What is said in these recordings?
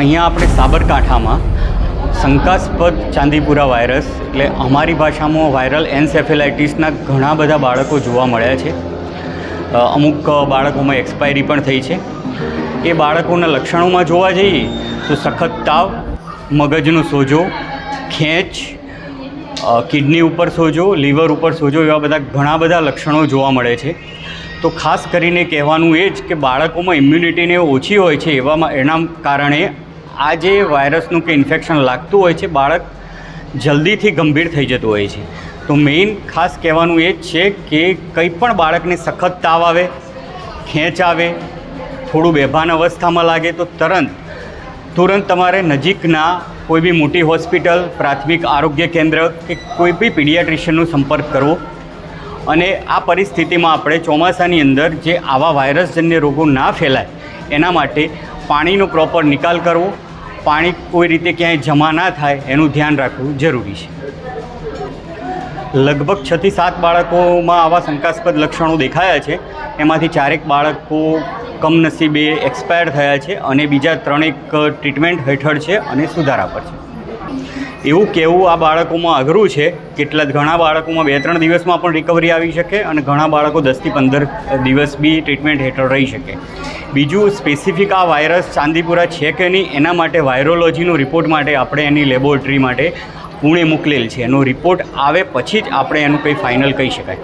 અહીંયા આપણે સાબરકાંઠામાં શંકાસ્પદ ચાંદીપુરા વાયરસ, એટલે અમારી ભાષામાં વાયરલ એન્સેફેલાઇટીસના ઘણા બધા બાળકો જોવા મળ્યા છે. અમુક બાળકોમાં એક્સપાયરી પણ થઈ છે. એ બાળકોના લક્ષણોમાં જોવા જઈએ તો સખત તાવ, મગજનો સોજો, ખેંચ કિડની ઉપર સોજો, લીવર ઉપર સોજો એવા બધા ઘણા બધા લક્ષણો જોવા મળે છે. તો ખાસ કરીને કહેવાનું એ જ કે બાળકોમાં ઇમ્યુનિટીને ઓછી હોય છે એવામાં, એના કારણે આ જે વાયરસનું કે ઇન્ફેક્શન લાગતું હોય છે, બાળક જલ્દીથી ગંભીર થઈ જતું હોય છે. તો મેઇન ખાસ કહેવાનું એ જ છે કે કંઈ પણ બાળકને સખત તાવ આવે, ખેંચ આવે, થોડું બેભાન અવસ્થામાં લાગે, તો તરત, તુરંત તમારે નજીકના કોઈ બી મોટી હોસ્પિટલ, પ્રાથમિક આરોગ્ય કેન્દ્ર કે કોઈ બી પીડિયાટ્રિશિયનનો સંપર્ક કરવો. અને આ પરિસ્થિતિમાં આપણે ચોમાસાની અંદર જે આવા વાયરસજન્ય રોગો ના ફેલાય, એના માટે પાણીનો પ્રોપર નિકાલ કરવો પાણી કોઈ રીતે ક્યાંય જમા ના થાય, એનું ધ્યાન રાખવું જરૂરી છે. લગભગ છથી સાત બાળકોમાં આવા શંકાસ્પદ લક્ષણો દેખાયા છે. એમાંથી ચારેક બાળકો કમનસીબે એક્સપાયર થયા છે અને બીજા ત્રણેક ટ્રીટમેન્ટ હેઠળ છે અને સુધારા પર છે. એવું કહેવું આ બાળકોમાં અઘરું છે. કેટલા ઘણા બાળકોમાં બે ત્રણ દિવસમાં પણ રિકવરી આવી શકે અને ઘણા બાળકો દસથી પંદર દિવસ બી ટ્રીટમેન્ટ હેઠળ રહી શકે. બીજું સ્પેસિફિક આ વાયરસ ચાંદીપુરા છે કે નહીં, એના માટે વાયરોલોજીનો રિપોર્ટ માટે આપણે એની લેબોરેટરી માટે પુણે મોકલેલ છે. એનો રિપોર્ટ આવે પછી જ આપણે એનું કંઈ ફાઇનલ કહી શકાય.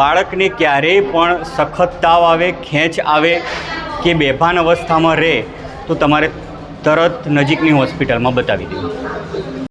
બાળકને ક્યારેય પણ સખત તાવ આવે, ખેંચ આવે કે બેભાન અવસ્થામાં રહે, તો તમારે તરત નજીકની હોસ્પિટલમાં બતાવી દેવું.